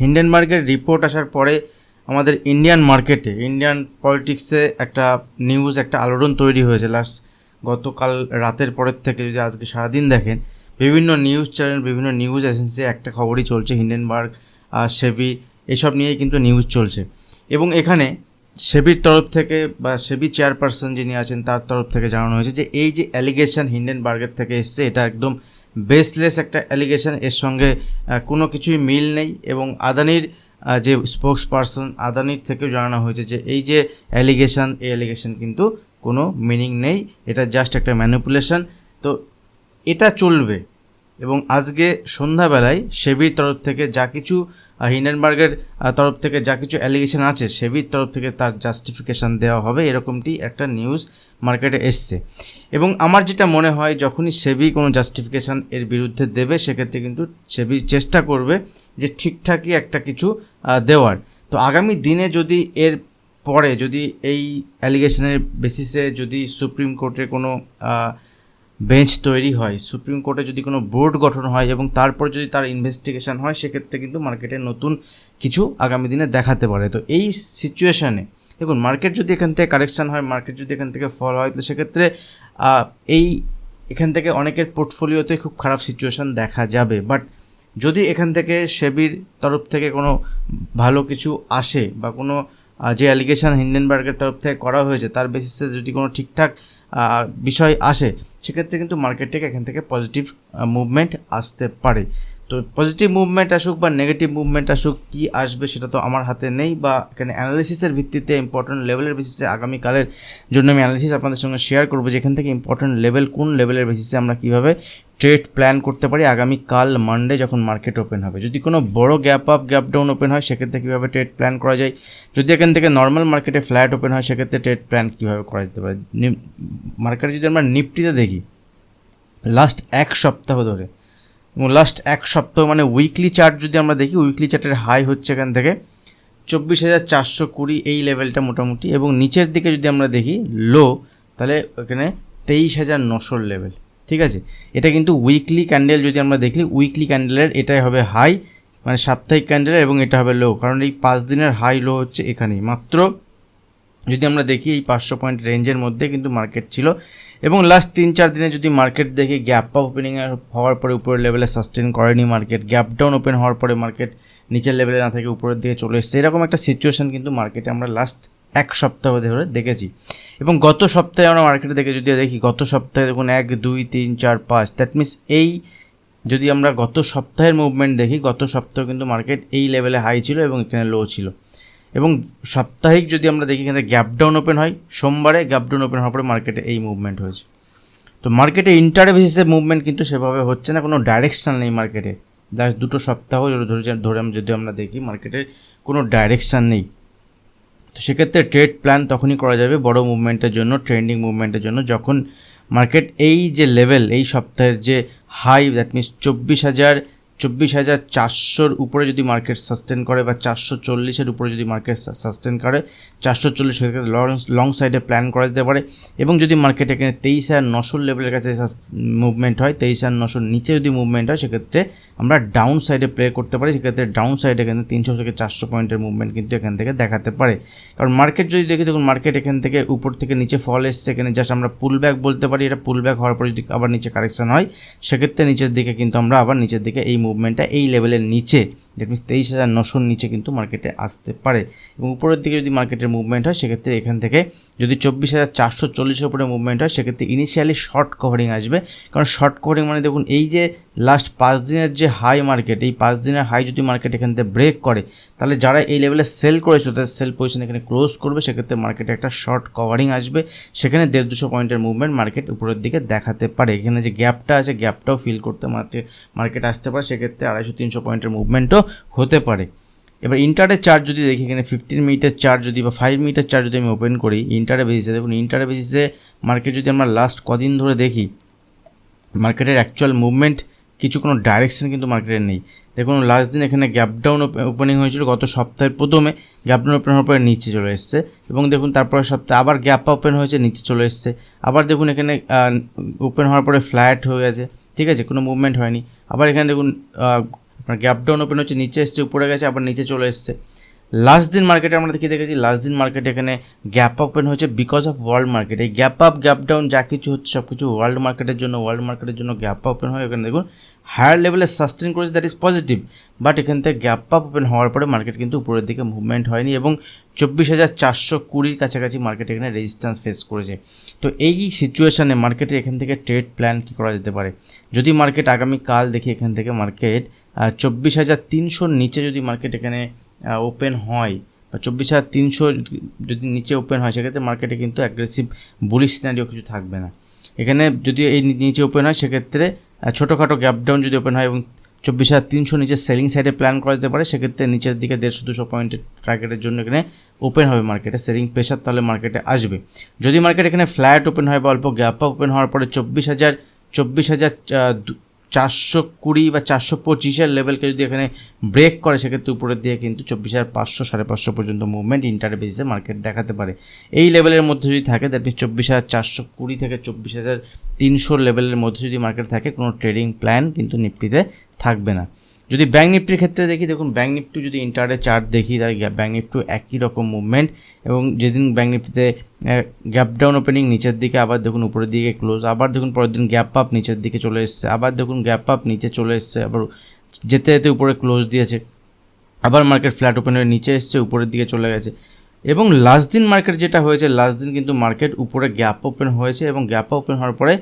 হিন্ডেনবার্গের report আসার পরে আমাদের ইন্ডিয়ান মার্কেটে ইন্ডিয়ান পলিটিক্সে একটা নিউজ একটা আলোড়ন তৈরি হয়েছে। লাস্ট গতকাল রাতের পরের থেকে যদি আজকে সারাদিন দেখেন, বিভিন্ন নিউজ চ্যানেল বিভিন্ন নিউজ এজেন্সি একটা খবরই চলছে হিন্ডেনবার্গ আর সেবি এসব নিয়েই কিন্তু নিউজ চলছে। এবং এখানে সেবির তরফ থেকে বা সেবি চেয়ারপারসন যিনি আছেন, তার তরফ থেকে জানানো হয়েছে যে, এই যে অ্যালিগেশন হিন্ডেনবার্গের থেকে এসছে, এটা একদম বেসলেস একটা অ্যালিগেশন এর সঙ্গে কোনো কিছুই মিল নেই এবং আদানির যে স্পোক্স পার্সন আদানির থেকেও জানানো হয়েছে যে এই যে অ্যালিগেশন এই অ্যালিগেশন কিন্তু কোনো মিনিং নেই। এটা জাস্ট একটা ম্যানিপুলেশন তো এটা চলবে এবং আজকে সন্ধ্যাবেলায় সেবির তরফ থেকে যা কিছু হিন্ডেনবার্গের তরফ থেকে যা কিছু অ্যালিগেশন আছে, সেবির তরফ থেকে তার জাস্টিফিকেশান দেওয়া হবে। এরকমটি একটা নিউজ মার্কেটে এসছে। এবং আমার যেটা মনে হয়, যখনই সেবি কোনো জাস্টিফিকেশান এর বিরুদ্ধে দেবে, সেক্ষেত্রে কিন্তু সেবি চেষ্টা করবে যে ঠিকঠাকই একটা কিছু দেওয়ার। তো আগামী দিনে যদি এর পরে যদি এই অ্যালিগেশনের বেসিসে যদি সুপ্রিম কোর্টের কোনো বেঞ্চ তৈরি হয়। সুপ্রিম কোর্টে যদি কোনো বোর্ড গঠন হয় এবং তারপর যদি তার ইনভেস্টিগেশন হয়, সেক্ষেত্রে কিন্তু মার্কেটে নতুন কিছু আগামী দিনে দেখাতে পারে। তো এই সিচুয়েশানে দেখুন মার্কেট যদি এখান থেকে কারেকশান হয় মার্কেট যদি এখান থেকে ফল হয়, তো সেক্ষেত্রে এই এখান থেকে অনেকের পোর্টফোলিওতে খুব খারাপ সিচুয়েশান দেখা যাবে। বাট যদি এখান থেকে সেবির তরফ থেকে কোনো ভালো কিছু আসে বা কোনো যে অ্যালিগেশন হিন্ডেনবার্গের তরফ থেকে করা হয়েছে, তার বেসিসে যদি কোনো ঠিকঠাক বিষয় আসে সেক্ষেত্রে কিন্তু মার্কেটে এখান থেকে পজিটিভ মুভমেন্ট আসতে পারে। তো পজিটিভ মুভমেন্ট আসুক বা নেগেটিভ মুভমেন্ট আসুক, কী আসবে সেটা তো আমার হাতে নেই বা এখানে অ্যানালিসিসের ভিত্তিতে ইম্পর্টেন্ট লেভেলের বেসিসে আগামীকালের জন্য আমি অ্যানালিসিস আপনাদের সঙ্গে শেয়ার করব যে এখান থেকে ইম্পর্টেন্ট লেভেল কোন লেভেলের বেসিসে আমরা কীভাবে ট্রেড প্ল্যান করতে পারি আগামী কাল মানডে যখন মার্কেট ওপেন হবে। যদি কোনো বড় gap up gap down open হয়, সেক্ষেত্রে কীভাবে ট্রেড প্ল্যান করা যায়? যদি এখান থেকে নর্মাল মার্কেটে ফ্ল্যাট ওপেন হয়, সেক্ষেত্রে ট্রেড প্ল্যান কীভাবে করা যেতে পারে? মার্কেটে যদি আমরা নিফটিতে দেখি লাস্ট এক সপ্তাহ ধরে এবং লাস্ট এক সপ্তাহ মানে উইকলি চার্ট যদি আমরা দেখি উইকলি চার্টের হাই হচ্ছে এখান থেকে। চব্বিশ হাজার চারশো কুড়ি এই লেভেলটা মোটামুটি। এবং নিচের দিকে যদি আমরা দেখি লো তাহলে ওখানে তেইশ হাজার নশোর লেভেল ঠিক আছে? এটা কিন্তু উইকলি ক্যান্ডেল যদি আমরা দেখি উইকলি ক্যান্ডেলের এটাই হবে হাই মানে সাপ্তাহিক ক্যান্ডেলের এবং এটা হবে লো কারণ এই পাঁচ দিনের হাই লো হচ্ছে এখানেই। মাত্র যদি আমরা দেখি এই পাঁচশো পয়েন্ট রেঞ্জের মধ্যে কিন্তু মার্কেট ছিল এবং লাস্ট তিন চার দিনে যদি মার্কেট দেখি গ্যাপ আপ ওপেনিং হওয়ার পরে উপরের লেভেলে সাস্টেন করেনি মার্কেট গ্যাপ ডাউন ওপেন হওয়ার পরে মার্কেট নিচের লেভেলে না থেকে উপরের দিকে চলে এসছে। এরকম একটা সিচুয়েশন কিন্তু মার্কেটে আমরা লাস্ট এক সপ্তাহ ধরে দেখেছি। এবং গত সপ্তাহে আমরা মার্কেটে দেখে যদি দেখি, গত সপ্তাহে দেখুন এক, দুই, তিন, চার, পাঁচ দ্যাট মিনস এই যদি আমরা গত সপ্তাহের মুভমেন্ট দেখি, গত সপ্তাহে কিন্তু মার্কেট এই লেভেলে হাই ছিল এবং এখানে লো ছিল। এবং সাপ্তাহিক যদি আমরা দেখি এখানে গ্যাপ ডাউন ওপেন হয়, সোমবারে গ্যাপ ডাউন ওপেন হওয়ার পরে মার্কেটে এই মুভমেন্ট হয়েছে। তো মার্কেটে ইন্টারে বেসিসে মুভমেন্ট কিন্তু সেভাবে হচ্ছে না, কোনো ডাইরেকশান নেই মার্কেটে লাস্ট দুটো সপ্তাহ ধরে ধরে যদি আমরা দেখি মার্কেটের কোনো ডাইরেকশান নেই। তো সেক্ষেত্রে ট্রেড প্ল্যান তখনই করা যাবে বড় মুভমেন্টের জন্য ট্রেন্ডিং মুভমেন্টের জন্য, যখন মার্কেট এই যে লেভেল এই সপ্তাহের যে হাই দ্যাট মিনস চব্বিশ হাজার চব্বিশ হাজার চারশোর উপরে যদি মার্কেট সাস্টেন করে বা চারশো চল্লিশের উপরে যদি মার্কেট সাস্টেন করে, চারশো চল্লিশ লং লং সাইডে প্ল্যান করা যেতে পারে। এবং যদি মার্কেট এখানে তেইশ হাজার নশোর লেভেলের কাছে মুভমেন্ট হয়, তেইশ হাজার নশোর নিচে যদি মুভমেন্ট হয়, সেক্ষেত্রে আমরা ডাউন সাইডে প্লে করতে পারি। সেক্ষেত্রে ডাউন সাইডে এখানে তিনশো থেকে চারশো পয়েন্টের মুভমেন্ট কিন্তু এখান থেকে দেখাতে পারে। কারণ মার্কেট যদি দেখি, দেখুন মার্কেট এখান থেকে উপর থেকে নিচে ফল এসছে এখানে জাস্ট আমরা পুল ব্যাক বলতে পারি। এটা পুল ব্যাক হওয়ার পর যদি আবার নিচে কারেকশন হয়, সেক্ষেত্রে নিচের দিকে কিন্তু আমরা আবার নিচের দিকে এই মুভমেন্টটা এই লেভেলের নিচে দ্যাট মিনস তেইশ হাজার নশোর নিচে কিন্তু মার্কেটে আসতে পারে। এবং উপরের দিকে যদি মার্কেটের মুভমেন্ট হয়, সেক্ষেত্রে এখান থেকে যদি চব্বিশ হাজার চারশো চল্লিশের উপরে মুভমেন্ট হয়, সেক্ষেত্রে ইনিশিয়ালি শর্ট কভারিং আসবে। কারণ শর্ট কভারিং মানে দেখুন, এই যে লাস্ট পাঁচ দিনের যে হাই মার্কেট এই পাঁচ দিনের হাই যদি মার্কেট এখান থেকে ব্রেক করে, তাহলে যারা এই লেভেলে সেল করেছিল, তাদের সেল পজিশন এখানে ক্লোজ করবে, সেক্ষেত্রে মার্কেটে একটা শর্ট কভারিং আসবে। সেখানে দেড় দুশো পয়েন্টের মুভমেন্ট মার্কেট উপরের দিকে দেখাতে পারে। এখানে যে গ্যাপটা আছে গ্যাপটাও ফিল করতে মার্কেট আসতে পারে। সেক্ষেত্রে আড়াইশো তিনশো পয়েন্টের মুভমেন্টও হতে পারে। এবার ইন্টারের চার্জ যদি দেখি, এখানে ফিফটিন মিনিটের চার্জ যদি বা ফাইভ মিনিটের চার্জ যদি আমি ওপেন করি, ইন্টারে বেসিসে দেখুন, ইন্টারে বেসিসে মার্কেট যদি আমরা লাস্ট কদিন ধরে দেখি মার্কেটের অ্যাকচুয়াল মুভমেন্ট কিছু কোনো ডাইরেকশন কিন্তু মার্কেটের নেই। দেখুন লাস্ট দিন এখানে গ্যাপ ডাউন ওপেনিং হয়েছিল গত সপ্তাহের প্রথমে গ্যাপ ডাউন ওপেন হওয়ার পরে নিচে চলে এসছে এবং দেখুন তারপরে সপ্তাহে আবার গ্যাপ ওপেন হয়েছে, নিচে চলে এসছে। আবার দেখুন, এখানে ওপেন হওয়ার পরে ফ্ল্যাট হয়ে গেছে, ঠিক আছে, কোনো মুভমেন্ট হয়নি। আবার এখানে দেখুন গ্যাপ ডাউন ওপেন হচ্ছে, নিচে এসছে, উপরে গেছে, আবার নিচে চলে এসছে। লাস্ট দিন মার্কেটে আমরা দেখি দেখেছি লাস্ট দিন মার্কেটে এখানে গ্যাপ ওপেন হয়েছে বিকজ অফ ওয়ার্ল্ড মার্কেট এই গ্যাপ আপ গ্যাপ ডাউন যা কিছু হচ্ছে, সব কিছু ওয়ার্ল্ড মার্কেটের জন্য ওয়ার্ল্ড মার্কেটের জন্য গ্যাপ ওপেন হয় এখানে দেখুন হায়ার লেভেলে সাস্টেন করেছে দ্যাট ইজ পজিটিভ বাট এখান থেকে গ্যাপ আপ ওপেন হওয়ার পরে মার্কেট কিন্তু উপরের দিকে মুভমেন্ট হয়নি এবং চব্বিশ হাজার চারশো কুড়ির কাছাকাছি মার্কেট এখানে রেজিস্ট্যান্স ফেস করেছে। তো এই সিচুয়েশানে মার্কেটে এখান থেকে ট্রেড প্ল্যান কী করা যেতে পারে? যদি মার্কেট আগামী কাল দেখি, এখান থেকে মার্কেট চব্বিশ হাজার তিনশোর নিচে যদি মার্কেট এখানে ওপেন হয়, বা চব্বিশ হাজার তিনশো যদি নিচে ওপেন হয়, সেক্ষেত্রে মার্কেটে কিন্তু অ্যাগ্রেসিভ বুলিশ সিনারিও কিছু থাকবে না। এখানে যদি এই নিচে ওপেন হয়, সেক্ষেত্রে ছোটোখাটো গ্যাপ ডাউন যদি ওপেন হয় এবং চব্বিশ হাজার তিনশো নিচে সেলিং সাইডে প্ল্যান করা যেতে পারে, সেক্ষেত্রে নিচের দিকে দেড়শো দুশো পয়েন্টের টার্গেটের জন্য এখানে ওপেন হবে মার্কেটে সেলিং প্রেশার তাহলে মার্কেটে আসবে। যদি মার্কেট এখানে ফ্ল্যাট ওপেন হয় বা অল্প গ্যাপ ওপেন হওয়ার পরে চব্বিশ হাজার চব্বিশ হাজার চারশো কুড়ি বা চারশো পঁচিশের লেভেলকে যদি এখানে ব্রেক করে, সেক্ষেত্রে উপরের দিকে কিন্তু চব্বিশ হাজার পাঁচশো, সাড়ে পাঁচশো পর্যন্ত মুভমেন্ট ইন্টার বেসিসে মার্কেট দেখাতে পারে। এই লেভেলের মধ্যে যদি থাকে দ্যাট চব্বিশ হাজার চারশো কুড়ি থেকে চব্বিশ হাজার তিনশো লেভেলের মধ্যে যদি মার্কেট থাকে, কোনো ট্রেডিং প্ল্যান কিন্তু নিফটিতে থাকবে না। যদি ব্যাঙ্ক নিফটির ক্ষেত্রে দেখি, দেখুন ব্যাঙ্ক নিফটি যদি ইন্টারে চার্ট দেখি, তাহলে ব্যাঙ্ক নিফটি একই রকম মুভমেন্ট এবং যেদিন ব্যাঙ্ক নিফটিতে গ্যাপ ডাউন ওপেনিং নিচের দিকে, আবার দেখুন উপরের দিকে ক্লোজ আবার দেখুন পরের দিন গ্যাপ আপ নিচের দিকে চলে এসছে, আবার দেখুন গ্যাপ আপ নিচে চলে এসছে, আবার যেতে যেতে উপরে ক্লোজ দিয়েছে, আবার মার্কেট ফ্ল্যাট ওপেন হয়ে নিচে এসছে, উপরের দিকে চলে গেছে। এবং লাস্ট দিন মার্কেট যেটা হয়েছে লাস্ট দিন কিন্তু মার্কেট উপরে গ্যাপ ওপেন হয়েছে এবং গ্যাপ ওপেন হওয়ার পরে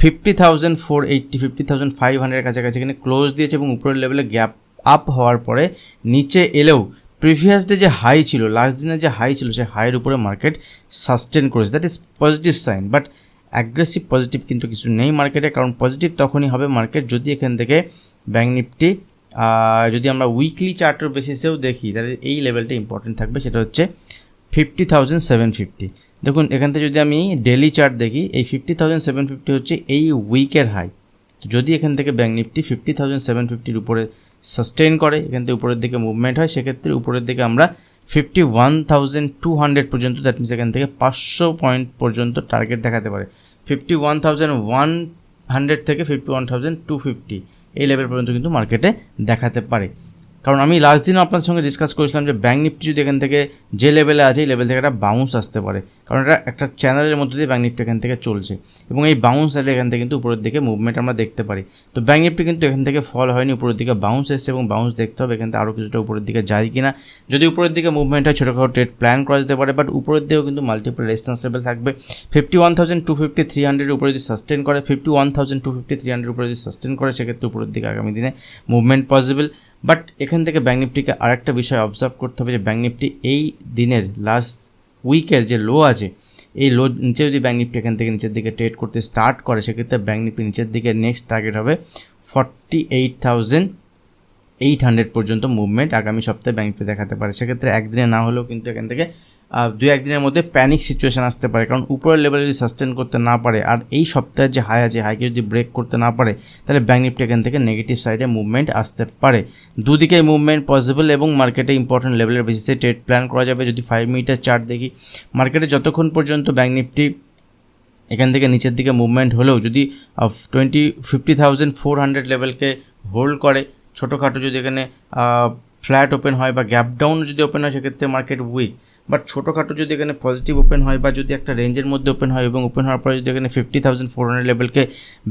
fifty thousand four eighty, fifty thousand five হান্ড্রেডের কাছাকাছি এখানে ক্লোজ দিয়েছে এবং উপরের লেভেলে গ্যাপ আপ হওয়ার পরে নিচে এলেও প্রিভিয়াস ডে যে হাই ছিল লাস্ট দিনের যে হাই ছিল সেই হাইয়ের উপরে মার্কেট সাস্টেন করেছে। That is positive sign but aggressive positive কিন্তু কিছু নেই মার্কেটে কারণ পজিটিভ তখনই হবে মার্কেট যদি এখান থেকে ব্যাঙ্ক নিফটি যদি আমরা উইকলি চার্টের বেসিসেও দেখি, তাহলে এই লেভেলটা ইম্পর্টেন্ট থাকবে, সেটা হচ্ছে ফিফটি থাউজেন্ড সেভেন ফিফটি দেখুন, এখান থেকে যদি আমি ডেলি চার্ট দেখি, এই ফিফটি থাউজেন্ড সেভেন ফিফটি হচ্ছে এই উইকের হাই যদি এখান থেকে bank Nifty fifty thousand seven ফিফটির উপরে সাস্টেন করে, এখান থেকে উপরের দিকে মুভমেন্ট হয়, সেক্ষেত্রে উপরের দিকে আমরা fifty one thousand two hundred পর্যন্ত দ্যাট মিনস এখান থেকে পাঁচশো পয়েন্ট পর্যন্ত টার্গেট দেখাতে পারে। Fifty one thousand one hundred থেকে fifty one thousand two fifty এই লেভেল পর্যন্ত কিন্তু মার্কেটে দেখাতে পারে। কারণ আমি লাস্ট দিনও আপনার সঙ্গে ডিসকাস করেছিলাম যে ব্যাঙ্ক নিফটি যদি এখান থেকে যে লেভেলে আছে, এই লেভেল থেকে একটা বাউন্স আসতে পারে। কারণ এটা একটা চ্যানেলের মধ্যে দিয়ে ব্যাঙ্ক নিফটি এখান থেকে চলছে। এবং এই বাউন্স এলে এখান থেকে কিন্তু উপরের দিকে মুভমেন্ট আমরা দেখতে পারি। তো ব্যাঙ্ক নিফটি কিন্তু এখান থেকে ফল হয়নি, উপরের দিকে বাউন্স এসছে এবং বাউন্স দেখতে হবে এখান থেকে আরও কিছুটা উপরের দিকে যায় কিনা। যদি উপরের দিকে মুভমেন্ট হয়, ছোটোখাটো ট্রেড প্ল্যান করা যেতে পারে বাট উপরের দিকেও কিন্তু মাল্টিপল রেজিস্ট্যান্স লেভেল থাকবে। Fifty one thousand two fifty three হান্ড্রেডের উপরে যদি সাস্টেন করে fifty one thousand two fifty three hundred উপরে যদি সাস্টেন করে, সেক্ষেত্রে উপরের দিকে আগামী দিনে মুভমেন্ট পসিবল বাট এখান থেকে ব্যাঙ্ক নিফটিকে আরেকটা বিষয় অবজার্ভ করতে হবে যে ব্যাঙ্ক নিফটি এই দিনের লাস্ট উইকের যে লো আছে, এই লো নিচে যদি ব্যাঙ্ক নিফটি এখান থেকে নিচের দিকে ট্রেড করতে স্টার্ট করে, সেক্ষেত্রে ব্যাঙ্ক নিফটি নিচের দিকে নেক্সট টার্গেট হবে forty eight thousand eight hundred পর্যন্ত মুভমেন্ট আগামী সপ্তাহে ব্যাঙ্ক নিফটি দেখাতে পারে। সেক্ষেত্রে একদিনে না হলেও কিন্তু এখান থেকে দু একদিনের মধ্যে প্যানিক সিচুয়েশান আসতে পারে। কারণ উপরের লেভেলে যদি সাস্টেন করতে না পারে আর এই সপ্তাহের যে হাই আছে হাইকে যদি ব্রেক করতে না পারে, তাহলে ব্যাঙ্ক নিফটি এখান থেকে নেগেটিভ সাইডে মুভমেন্ট আসতে পারে। দুদিকে মুভমেন্ট পসিবল এবং মার্কেটে ইম্পর্টেন্ট লেভেলের বেসিসে ট্রেড প্ল্যান করা যাবে। যদি ফাইভ মিনিটের চার্ট দেখি মার্কেটে যতক্ষণ পর্যন্ত ব্যাঙ্ক নিফটি এখান থেকে নিচের দিকে মুভমেন্ট হলেও, যদি twenty fifty thousand four hundred লেভেলকে hold করে, ছোটোখাটো যদি এখানে ফ্ল্যাট ওপেন হয় বা গ্যাপ ডাউন যদি ওপেন হয়, সেক্ষেত্রে মার্কেট উইক বাট ছোটোখাটো যদি এখানে পজিটিভ ওপেন হয় বা যদি একটা রেঞ্জের মধ্যে ওপেন হয় এবং ওপেন হওয়ার পরে যদি এখানে ফিফটি থাউজেন্ড ফোর হান্ড্রেড লেভেলকে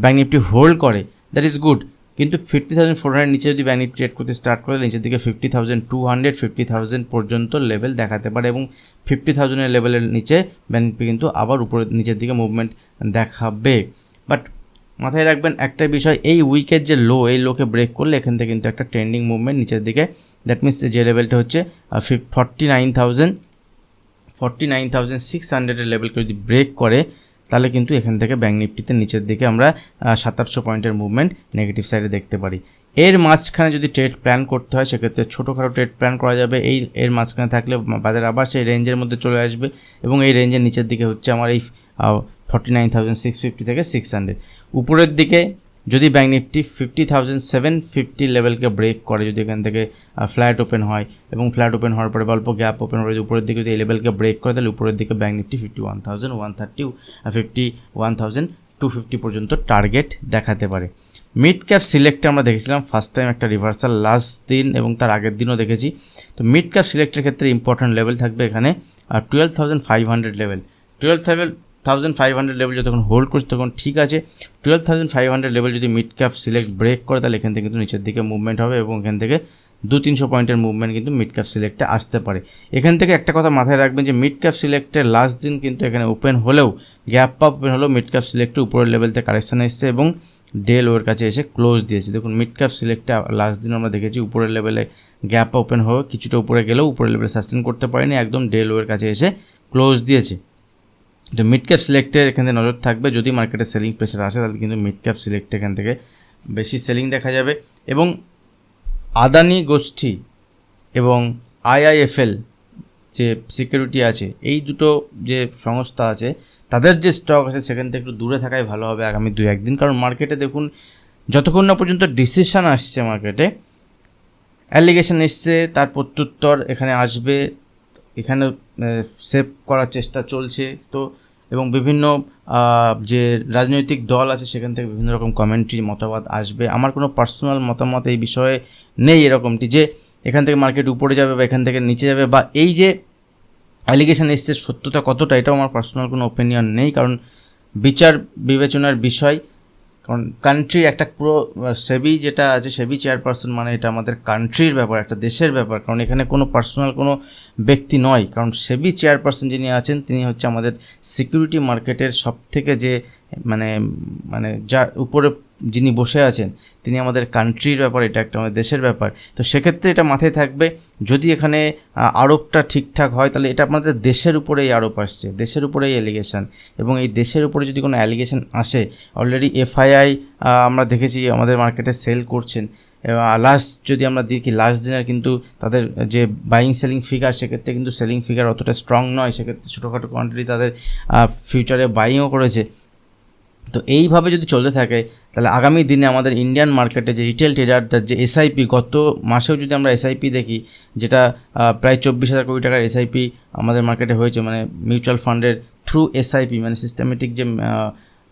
ব্যাঙ্ক নিফটি হোল্ড করে দ্যাট ইজ গুড কিন্তু ফিফটি থাউজেন্ড ফোর হান্ড্রেড নিচে যদি ব্যাঙ্ক নিফটি ট্রেড করতে স্টার্ট করে, নিচের দিকে fifty thousand two hundred fifty thousand পর্যন্ত লেভেল দেখাতে পারে এবং ফিফটি থাউজেন্ডের লেভেলের নিচে ব্যাঙ্ক নিফটি কিন্তু আবার উপরে, নিচের দিকে মুভমেন্ট দেখাবে। বাট মাথায় রাখবেন একটা বিষয়, এই উইকের যে লো এই লোকে ব্রেক করলে এখান থেকে কিন্তু একটা ট্রেন্ডিং মুভমেন্ট নিচের দিকে দ্যাট মিনস যে লেভেলটা হচ্ছে forty nine thousand forty nine thousand six হান্ড্রেডের লেভেলকে যদি ব্রেক করে, তাহলে কিন্তু এখান থেকে ব্যাঙ্ক নিফটিতে নিচের দিকে আমরা সাতাশশো পয়েন্টের মুভমেন্ট নেগেটিভ সাইডে দেখতে পারি। এর মাঝখানে যদি ট্রেড প্ল্যান করতে হয়, সেক্ষেত্রে ছোটোখাটো ট্রেড প্ল্যান করা যাবে। এই, এর মাঝখানে থাকলে বাজার আবার সেই রেঞ্জের মধ্যে চলে আসবে এবং এই রেঞ্জের নিচের দিকে হচ্ছে আমার এই forty nine thousand six fifty থেকে সিক্স হান্ড্রেড উপরের দিকে যদি bank Nifty fifty thousand seven fifty লেভেলকে break করে, যদি এখান থেকে ফ্ল্যাট ওপেন হয় এবং ফ্ল্যাট ওপেন হওয়ার পরে অল্প গ্যাপ ওপেন যদি উপরের দিকে যদি এই লেভেলকে ব্রেক করে, তাহলে উপরের দিকে bank nifty fifty one thousand one thirty fifty one thousand two fifty পর্যন্ত টার্গেট দেখাতে পারে। মিড ক্যাপ সিলেক্টে আমরা দেখেছিলাম ফার্স্ট টাইম একটা রিভার্সাল লাস্ট দিন এবং তার আগের দিনও দেখেছি। তো মিড ক্যাপ সিলেক্টের ক্ষেত্রে ইম্পর্ট্যান্ট লেভেল থাকবে এখানে twelve thousand five hundred level twelve thousand thousand five hundred level যতক্ষণ হোল্ড করছে, তখন ঠিক আছে। Twelve thousand five hundred level যদি মিড ক্যাপ সিলেক্ট ব্রেক করে, তাহলে এখান থেকে কিন্তু নিচের দিকে মুভমেন্ট হবে এবং এখান থেকে দু তিনশো পয়েন্টের মুভমেন্ট কিন্তু মিড ক্যাপ সিলেক্টে আসতে পারে। এখান থেকে একটা কথা মাথায় রাখবেন যে মিড ক্যাপ সিলেক্টের লাস্ট দিন কিন্তু এখানে ওপেন হলেও গ্যাপ আপ ওপেন হলেও মিড ক্যাপ সিলেক্টে উপরের লেভেলতে কারেকশান এসছে এবং ডেল ওর কাছে এসে ক্লোজ দিয়েছে। দেখুন মিড ক্যাপ সিলেক্টে লাস্ট দিন আমরা দেখেছি উপরের লেভেলে গ্যাপ ওপেন হয়ে কিছুটা উপরে গেলেও উপরের লেভেলে সাস্টেন করতে পারেনি, একদম ডেল ওর কাছে এসে ক্লোজ দিয়েছে। তো মিড ক্যাপ সিলেক্টের এখান থেকে নজর থাকবে। যদি মার্কেটে সেলিং প্রেশার আসে, তাহলে কিন্তু মিড ক্যাপ সিলেক্ট এখান থেকে বেশি সেলিং দেখা যাবে। এবং আদানি গোষ্ঠী এবং আইআইএফএল যে সিকিউরিটি আছে, এই দুটো যে সংস্থা আছে, তাদের যে স্টক আছে, সেখান থেকে একটু দূরে থাকাই ভালো হবে আগামী দু একদিন। কারণ মার্কেটে দেখুন, যতক্ষণ না পর্যন্ত ডিসিশান আসছে মার্কেটে অ্যালিগেশন এসছে, তার প্রত্যুত্তর এখানে আসবে। এখানে সেভ করার চেষ্টা চলছে। তো, এবং বিভিন্ন যে রাজনৈতিক দল আছে, সেখান থেকে বিভিন্ন রকম কমেন্ট্রি মতামত আসবে। আমার কোনো পার্সোনাল মতামত এই বিষয়ে নেই এরকমটি, যে এখান থেকে মার্কেট উপরে যাবে বা এখান থেকে নিচে যাবে, বা এই যে অ্যালিগেশন এসছে সত্যতা কতটা, এটাও আমার পার্সোনাল কোনো ওপিনিয়ন নেই, কারণ বিচার বিবেচনার বিষয়। কারণ কান্ট্রির একটা পুরো সেবি যেটা আছে সেবি চেয়ারপারসন মানে এটা আমাদের কান্ট্রির ব্যাপার, একটা দেশের ব্যাপার। কারণ এখানে কোনো পার্সোনাল কোনো ব্যক্তি নয়। কারণ সেবি চেয়ারপারসন যিনি আছেন, তিনি হচ্ছে আমাদের সিকিউরিটি মার্কেটের সব থেকে যে মানে মানে যার উপরে যিনি বসে আছেন, তিনি আমাদের কান্ট্রির ব্যাপার, এটা একটা আমাদের দেশের ব্যাপার। তো সেক্ষেত্রে এটা মাথায় থাকবে, যদি এখানে আরোপটা ঠিকঠাক হয়, তাহলে এটা আমাদের দেশের উপরেই আরোপ আসছে, দেশের উপরেই অ্যালিগেশন এবং এই দেশের উপরে যদি কোনো অ্যালিগেশন আসে অলরেডি এফআইআই আমরা দেখেছি, আমাদের মার্কেটে সেল করছেন। এবং লাস্ট যদি আমরা দেখি লাস্ট দিনের কিন্তু তাদের, যে বাইং সেলিং ফিগার সেক্ষেত্রে কিন্তু সেলিং ফিগার অতটা স্ট্রং নয়। সেক্ষেত্রে ছোটোখাটো কোয়ান্টিটি তাদের ফিউচারে বাইংও করেছে। তো এইভাবে যদি চলতে থাকে, তাহলে আগামী দিনে আমাদের ইন্ডিয়ান মার্কেটে যে রিটেল ট্রেডারদের যে এসআইপি গত মাসেও যদি আমরা এসআইপি দেখি, যেটা প্রায় চব্বিশ হাজার কোটি টাকার এসআইপি আমাদের মার্কেটে হয়েছে মানে মিউচুয়াল ফান্ডের থ্রু এসআইপি মানে সিস্টেমেটিক যে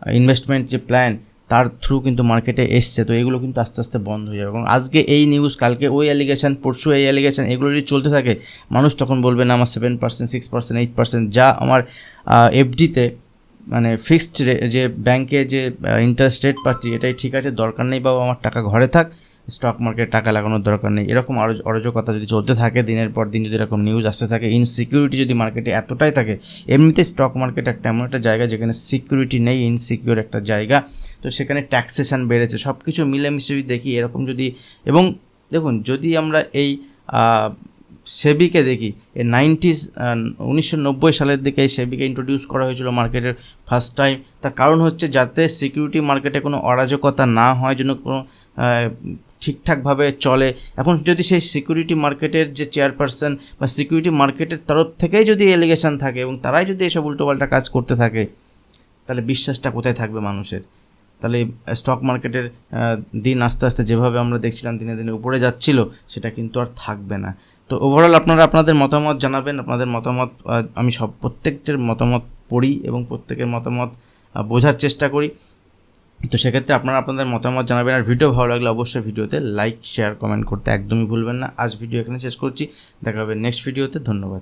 ইনভেস্টমেন্ট যে প্ল্যান তার থ্রু কিন্তু মার্কেটে এসছে। তো এগুলো কিন্তু আস্তে আস্তে বন্ধ হয়ে যাবে। এবং আজকে এই নিউজ কালকে ওই অ্যালিগেশন পরশু এই অ্যালিগেশন এগুলো যদি চলতে থাকে, মানুষ তখন বলবে, না, আমার seven percent six percent eight percent যা আমার এফডিতে মানে ফিক্সড যে ব্যাংকে যে ইন্টারেস্ট রেট পাচ্ছি, এটাই ঠিক আছে, দরকার নেই বাবা, আমার টাকা ঘরে থাক স্টক মার্কেটে টাকা লাগানোর দরকার নেই। এরকম আরও অরাজকতা যদি চলতে থাকে, দিনের পর দিন যদি এরকম নিউজ আসতে থাকে ইনসিকিউরিটি যদি মার্কেটে এতটাই থাকে, এমনিতে স্টক মার্কেট একটা এমন একটা জায়গা যেখানে সিকিউরিটি নেই ইনসিকিউর একটা জায়গা, তো সেখানে ট্যাক্সেশন বেড়েছে সব কিছু মিলেমিশে দেখি এরকম যদি, এবং দেখুন, যদি আমরা এই সেবিকে দেখি। এই নাইনটিস উনিশশো নব্বই সালের দিকে এই সেবিকে ইন্ট্রোডিউস করা হয়েছিল মার্কেটের ফার্স্ট টাইম তার কারণ হচ্ছে যাতে সিকিউরিটি মার্কেটে কোনো অরাজকতা না হয়, যেন কোনো ঠিকঠাকভাবে চলে। এখন যদি সেই সিকিউরিটি মার্কেটের যে চেয়ারপারসন বা সিকিউরিটি মার্কেটের তরফ থেকেই যদি এলিগেশন থাকে এবং তারাই যদি এসব উল্টোপাল্টা কাজ করতে থাকে, তাহলে বিশ্বাসটা কোথায় থাকবে মানুষের? তাহলে স্টক মার্কেটের দিন আস্তে আস্তে যেভাবে আমরা দেখছিলাম দিনে দিনে উপরে যাচ্ছিল, সেটা কিন্তু আর থাকবে না। তো ওভারঅল আপনারা আপনাদের মতামত জানাবেন, আপনাদের মতামত আমি সব প্রত্যেকটির মতামত পড়ি এবং প্রত্যেকের মতামত বোঝার চেষ্টা করি। তো সেক্ষেত্রে আপনারা আপনাদের মতামত জানাবেন আর ভিডিও ভালো লাগলে অবশ্যই ভিডিওতে লাইক শেয়ার কমেন্ট করতে একদমই ভুলবেন না। আজ ভিডিও এখানে শেষ করছি। দেখা হবে নেক্সট ভিডিওতে ধন্যবাদ।